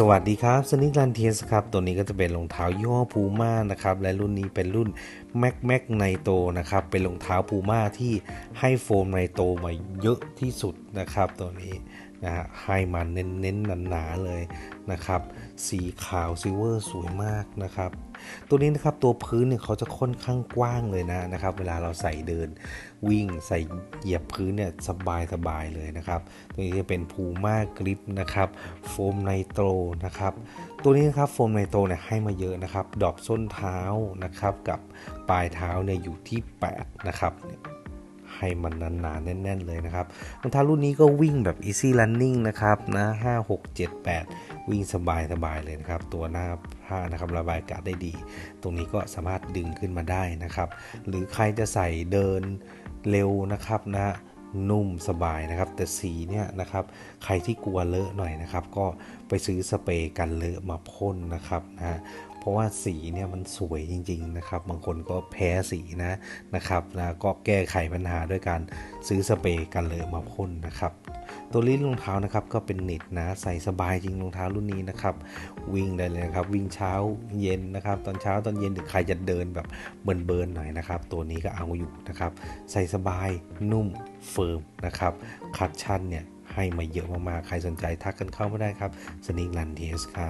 สวัสดีครับสนิกลันเทียสครับ ตัวนี้ก็จะเป็นรองเท้ายี่ห้อพูม่านะครับ และรุ่นนี้เป็นรุ่น Mac Mac ไนโตนะครับ เป็นรองเท้าพูม่าที่ให้โฟมไนโตมาเยอะที่สุดนะครับ ตัวนี้นะฮะให้มาเน้นๆหนาๆเลยนะครับ สีขาวซิลเวอร์สวยมากนะครับ ตัวนี้นะครับตัวพื้นเนี่ยเขาจะค่อนข้างกว้างเลยนะนะครับ เวลาเราใส่เดินวิ่งใส่เหยียบพื้นเนี่ยสบายสบายเลยนะครับ ตัวนี้จะเป็นพูม่ากริปนะครับ โฟมไนโตรนะครับ ตัวนี้นะครับโฟมไนโตรเนี่ยให้มาเยอะนะครับ ดอกส้นเท้านะครับกับปลายเท้าเนี่ยอยู่ที่ 8 นะครับให้มันหนาๆแน่น ๆ เลยนะครับรองเท้ารุ่นนี้ก็วิ่งแบบ easy running นะครับนะ5 6 7 8 วิ่งสบายสบายเลยนะครับ ตัวหน้าผ้านะครับระบายอากาศได้ดี ตรงนี้ก็สามารถดึงขึ้นมาได้นะครับ หรือใครจะใส่เดินเร็วนะครับนะ นุ่มสบายนะครับ แต่สีเนี่ยนะครับ ใครที่กลัวเลอะหน่อยนะครับ ก็ไปซื้อสเปรย์กันเลอะมาพ่นนะครับนะเพราะว่าสีเนี่ยมันสวยจริง ๆนะครับ บางคนก็แพ้สีนะนะครับนะก็แก้ไขปัญหาด้วยการซื้อสเปรย์กันเลอะมาพ่นนะครับ ตัวลิ้นรองเท้านะครับก็เป็นนิดนะใส่สบายจริงรองเท้ารุ่นนี้นะครับ วิ่งได้เลยนะครับ วิ่งเช้าเย็นนะครับ ตอนเช้าตอนเย็นหรือใครจะเดินแบบเบิร์นเบิร์นๆหน่อยนะครับ ตัวนี้ก็เอาอยู่นะครับ ใส่สบายนุ่มเฟิร์มนะครับคัดชั่นเนี่ยให้มาเยอะมากๆ ใครสนใจทักกันเข้ามาได้ครับสนิงลันเทสครับ